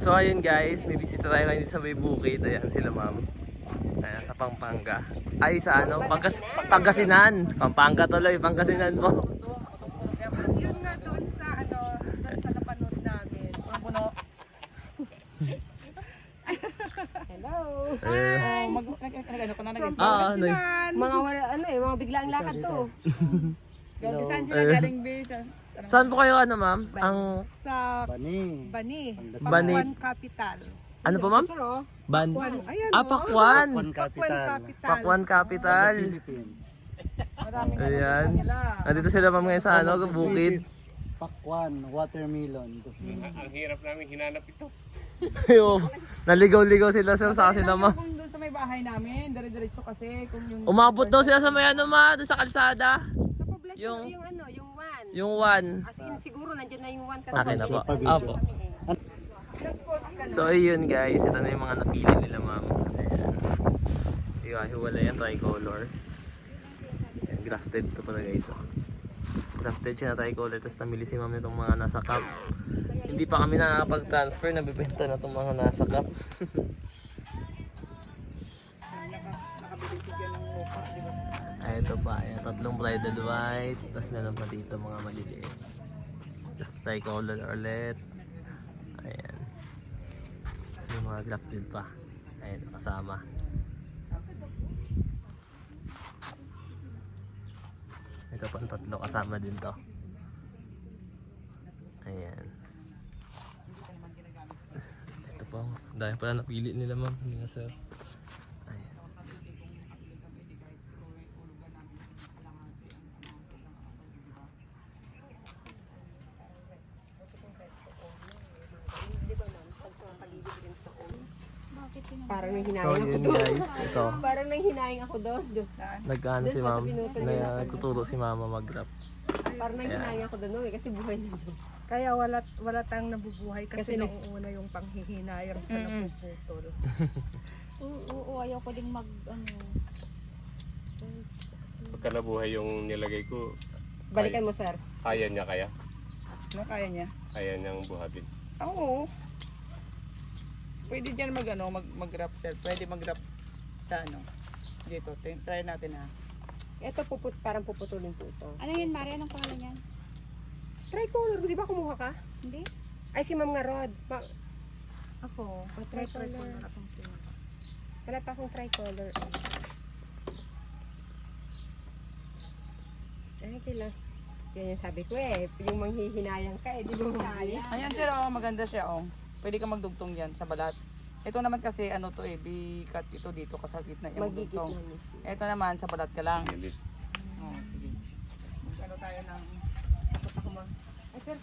So ayun guys, may bisita tayo ngayon sa may bukid. Ayan sila ma'am. Ayan, sa Pampanga. Ay, sa ano? Pangkas Pangasinan. Pampanga tuloy, Pangasinan po. Yun nga doon sa ano, doon sa napanood namin. Hello. Eh, mag nag ano ka na nag ah, ano, Mga wala, ano eh, mga biglaang lakad to. Saan sila Eh. galing? Sa- Saan po kayo ano ma'am? Ang, Sa Bani. Bani. Bani. Pakuan Capital. ano po ma'am? Sir, oh. Ban. Pakuan. Ayan Ah, oh. Pakwan. One Pakuan capital. Capital. Pakwan Capital. Philippines. Ayan. Nandito sila ma'am ngayon sa ano, bukid. Sweet is Pakwan, watermelon. Ang hirap namin hinanap ito. Yo, Naligaw-ligaw sila sir sa sila ma'am. Kung doon sa may bahay namin, dire-diretso kasi kung yung Umabot daw sila sa may ano ma, doon sa kalsada. Poblasyon, Yung- yung, ano, yung one. Yung one. As in, siguro nandiyan na yung one kasi Akin na po. Apo. Na. So ayun guys, ito na yung mga napili nila ma'am. Ayan. Yung hiwalay yan, tricolor. Ayan, grafted to pala guys. Oh. Grafted siya na tricolor, tapos namili si ma'am nitong mga nasa cup. Hindi pa kami nakakapag-transfer, nabibenta na itong mga nasa cup. ito pa. Ayan, tatlong bridal white. Tapos meron pa dito mga maliliit. Tapos tricolor ulit. Ayan. Tapos may mga grafted pa. Ayan, kasama. Ito pa ang tatlo kasama din to. Ayan. Ito pa. Dahil pala napili nila ma'am. Na sir. Ayan. Parang nang So yun guys, ito. Parang nang hinayang ako doon. Nagkano Doon si pa sa ma'am? Na, nagtuturo si mama mag-rap. Parang nang hinayang ako doon eh, kasi buhay na doon. Kaya wala wala tayong nabubuhay kasi, Kasi nag- nauuna yung panghihinayang sa napuputol. Oo, oo, ayaw ko din mag, ano, Pagka nabuhay yung nilagay ko, Balikan mo, sir. kaya niya kaya? ano kaya niya? Kaya niyang buhatin. Oo. Pwede diyan mag ano, mag mag-wrap sir. Pwede mag-wrap sa ano. Dito, Tin- try natin ha. Ito puput, parang puputulin po ito. ano yun, Mari? Anong pangalan yan? Tricolor, di ba kumuha ka? Hindi? Ay, si Ma'am nga Rod. Ma- Ako, Oh, tricolor tricolor. akong pinaka. wala pa akong tricolor. Ay, kailan. Yan yung sabi ko eh. Yung manghihinayang ka eh. Di ba? Ayan sir, oh, maganda siya oh. Pwede ka magdugtong diyan sa balat. Ito naman kasi ano to eh, B-cut ito dito ka sa gitna yung Magigit magdugtong. na mismo. Ito naman sa balat ka lang. Hindi. Oh, sige. Mag-ano tayo ng Tapos ako ma... Ay, sir.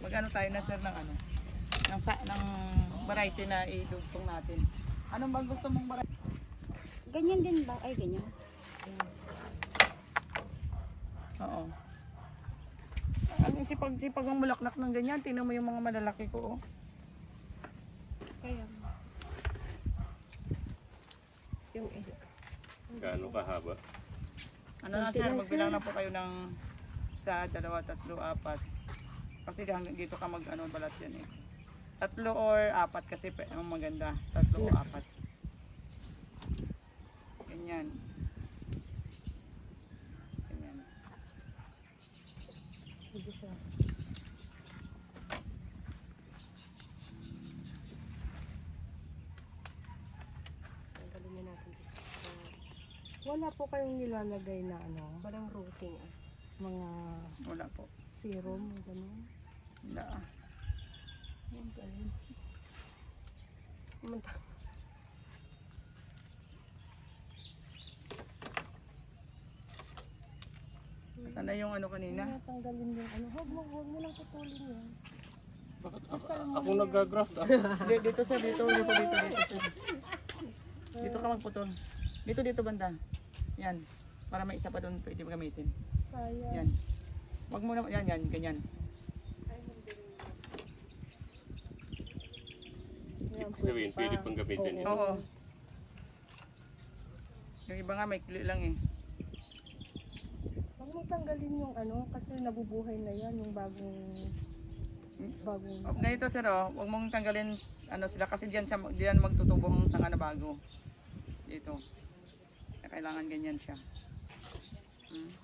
mag-ano tayo na sir ng ano ng sa ng variety na idugtong natin. Anong bang gusto mong variety? Ganyan din ba? Ay, ganyan. Oo. Ang sipag sipag ng mulaklak ng ganyan, tingnan mo yung mga malalaki ko oh. Kaya, Yung eh. Gaano kahaba? Ano na sir, magbilang na po kayo ng isa, dalawa, tatlo, apat. Kasi hanggang dito ka mag ano balat yan eh. Tatlo or apat kasi ang maganda. Tatlo o apat. Ganyan. Sige, sir. Tanggalin na natin. Wala po kayong nilalagay na ano, Walang routing ah. mga Wala po. serum, gano'n. Wala. ah. Kumanta. Sana yung ano kanina. Tanggalin yung ano, huwag mo, huwag mo lang putulin yan. Ako nag-graft ah. Di- dito sir, dito, dito, dito, dito sir. Dito ka magputol. Dito, dito banda. Yan. Para may isa pa doon pwede gamitin. Sayang. Yan. Wag mo na, yan, yan, ganyan. Ibig sabihin, pwede pang gamitin yun. Oo. Yung iba nga may kli lang eh. Huwag mo tanggalin yung ano, kasi nabubuhay na yan, yung bagong Bagong Oh, Ganito sir, oh, huwag mong tanggalin ano sila kasi diyan siya diyan magtutubo ang sanga na bago. Dito. Kailangan ganyan siya. Hmm.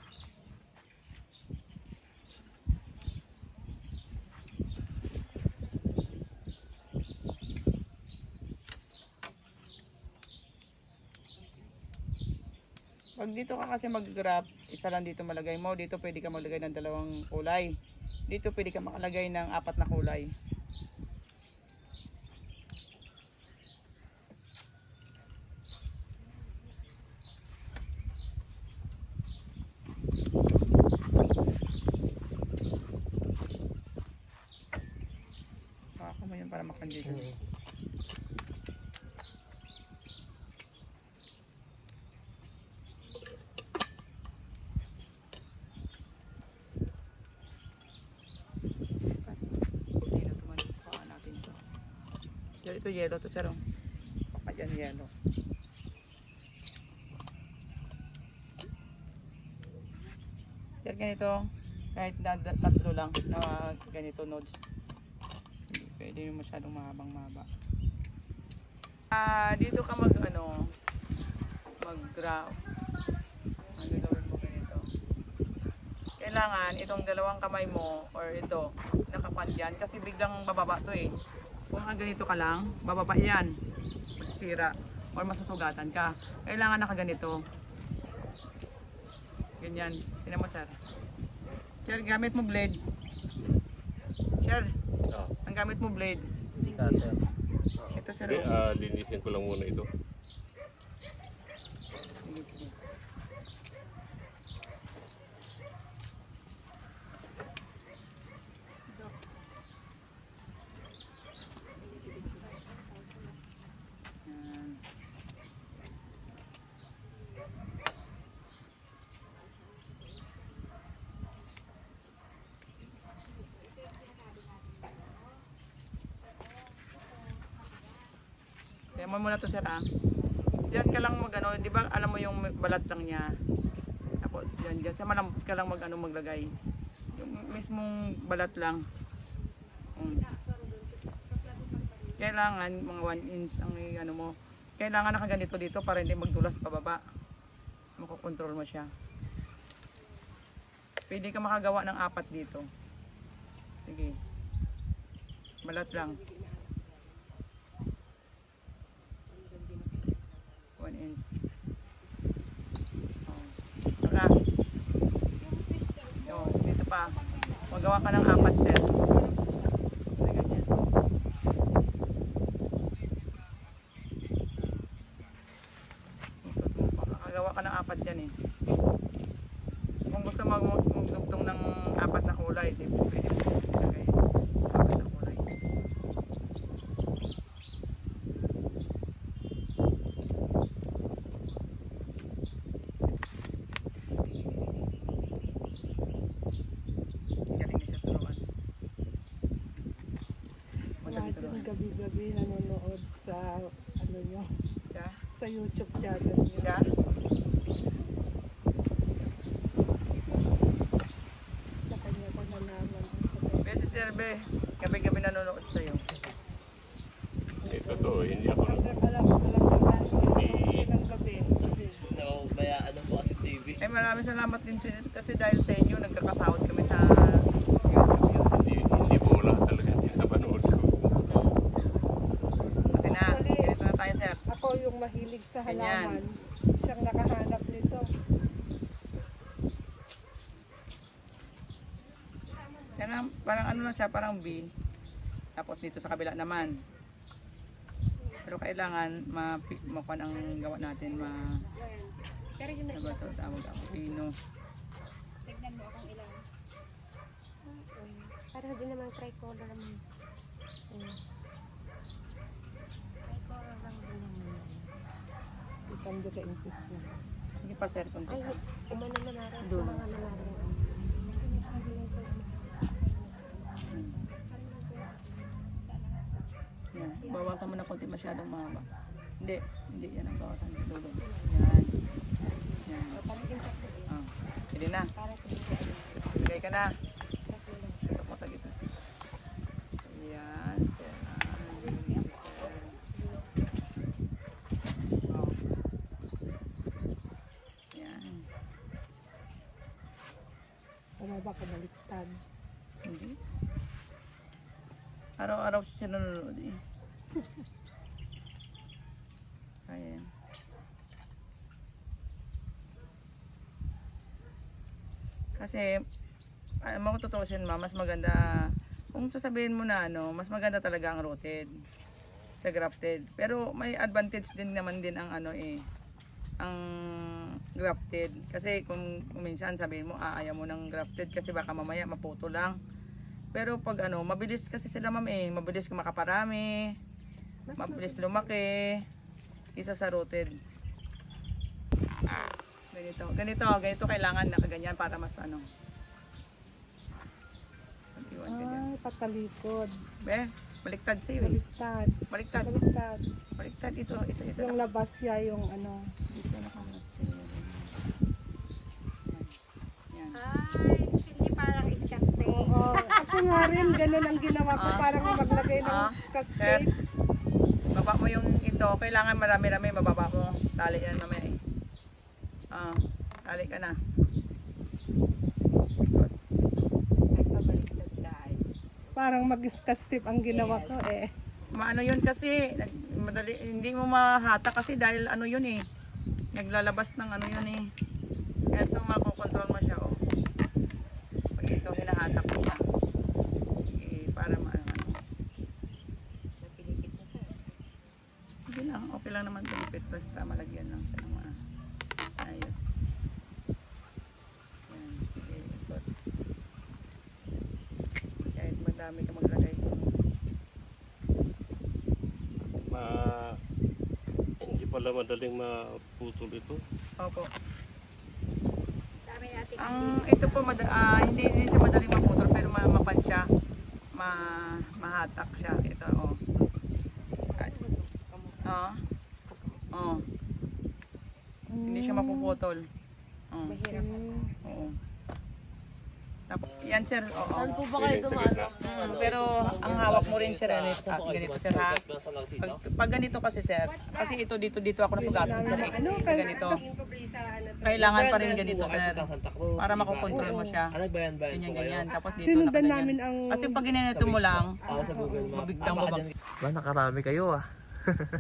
Pag dito ka kasi mag-graph, isa lang dito malagay mo. Dito pwede ka maglagay ng dalawang kulay. Dito pwede ka makalagay ng apat na kulay. Baka mo yan para makandi ka. Sino tuman pa natin to. Sir, ito yellow to oh. Baka dyan yellow. Sir, ganito. Kahit na- tatlo lang na ganito nodes. Hindi pwede yung masyadong mahabang mahaba. Ah, dito ka mag ano mag draw. Ang gagawin mo ganito. Kailangan itong dalawang kamay mo or ito nakapan dyan kasi biglang bababa to eh. Kung ang ganito ka lang, bababa yan. Sira or masusugatan ka. Kailangan nakaganito. Ganyan. Tinan mo, sir. Sir, gamit mo blade. Sir, ang gamit mo blade. Cutter. Ito, sir. Hindi, ah, linisin ko lang muna ito. Kaya mo muna to sir ah. Diyan ka lang mag ano, 'di ba? Alam mo yung balat lang niya. Tapos diyan diyan sa malambot ka lang mag ano maglagay. Yung mismong balat lang. Mm. Kailangan mga 1 inch ang ano mo. Kailangan nakaganito dito para hindi magdulas pababa. Makokontrol mo siya. Pwede ka makagawa ng apat dito. Sige. Balat lang. 1 inch. Oh. Saka, oh, dito pa. Magawa ka ng apat set. Mo. Makagawa ka ng apat yan eh. Kung gusto mag magdugtong ng apat na kulay, di pwede mo ilagay. Apat na kulay. Galing niya sa turuan. Magaling Imagine turuan. Gabi-gabi nanonood sa ano nyo, Siya? sa YouTube channel nyo. Siya? Sa kanya ko nalaman. Besi Serbe, gabi-gabi nanonood sa'yo. Ito to, hindi ako nag... Alam, alas, alas, alas 11 ng gabi. Nakubayaan po kasi TV. Ay maraming salamat din si- kasi dahil sa inyo, nagkakasahod kami sa YouTube. Hindi, hindi mo wala talaga pinapanood ko. Okay na, ganito na tayo sir. Ako yung halaman. Siyang nakahanap nito. Yan ang, parang ano lang siya, parang B. Tapos dito sa kabila naman. Pero kailangan ma makuha ang gawa natin, ma ano ba ito, tawag ako, pino. Tignan mo akong ilan. Para din naman tricolor naman. Mm. Tricolor lang din naman. Itando ka impis na. Sige pa sir, konti Ay, umano na narin sa Dulo. mga nalarang. Yan. Bawasan mo na konti masyadong mahaba. Hindi, hindi yan ang bawasan. Dulo. Yan. Yan. Ah, pwede na. Bigay ka na. Ito mo sa gitna. Yan. sir. Oh. Yan. Ano ba kabaliktad? Hindi. Araw-araw siya nanonood eh. Ayan. Kasi, ay, mga tutusin ma, mas maganda, kung sasabihin mo na ano, mas maganda talaga ang rooted sa grafted. Pero may advantage din naman din ang ano eh, ang grafted. Kasi kung, minsan sabihin mo, ah, ayaw mo ng grafted kasi baka mamaya maputo lang. Pero pag ano, mabilis kasi sila ma'am eh, mabilis makaparami, mabilis lumaki, isa sa rooted. Ganito, ganito, ganito kailangan na ganyan para mas ano. Iwan ganyan. Ay, patalikod. Be, baliktad sa'yo eh. Baliktad. Baliktad, Baliktad. baliktad ito, ito, ito. Yung labas siya yung ano. Dito nakalat sa'yo. Yan. Yan. Ay, hindi parang iskat stay. Oo. Ako nga rin, ganun ang ginawa ko. Parang maglagay ng Ah. scotch Sir. tape. Baba mo yung ito, kailangan marami-rami mababa mo. Tali yan mamaya eh. Ah, tali ka na. Ay, pabaliktad tayo. Parang mag-scotch tape ang ginawa ko eh. Maano yun kasi, nag- madali, hindi mo mahata kasi dahil ano yun eh. Naglalabas ng ano yun eh. Ito makokontrol mo siya oh. Pag ito hinahatak mo siya. Eh, para maano. Napilipit na sa. Hindi lang, okay pinipit basta malagyan lang siya ng mga ayos. Yan, sige, ikot. Kahit madami ka maglagay. Ma, hindi pala madaling maputol ito. Opo. Ang ito po mada, ah, hindi, hindi siya madaling maputol pero ma mapan siya. Ma mahatak siya ito oh. Ay. Oh. Hindi siya mapuputol. Oh. Mahirap. Oo. Tapos, yan sir, oo. Saan po ba kayo dumaan? Mm, pero ang hawak mo rin sir, ano, ah, ganito sir ha. Pag, pag ganito kasi sir, kasi ito dito dito ako nasugatan sir eh. Ano, Pag ganito. Pabrisa, ano to. Kailangan pa rin ganito sir. Para makokontrol mo siya. Ganyan ganyan. Tapos dito Sinundan nakaganyan. namin ang... Kasi pag ginanito mo lang, sa babag. dyan- Ba, nakarami kayo ah.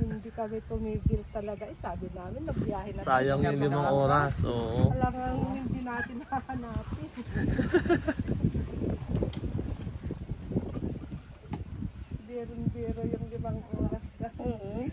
Hindi kami tumigil talaga. Eh, sabi namin, nagbiyahe na Sayang yung limang oras. Oo. Talagang hindi natin hahanapin. Biro-biro yung limang oras na. oo.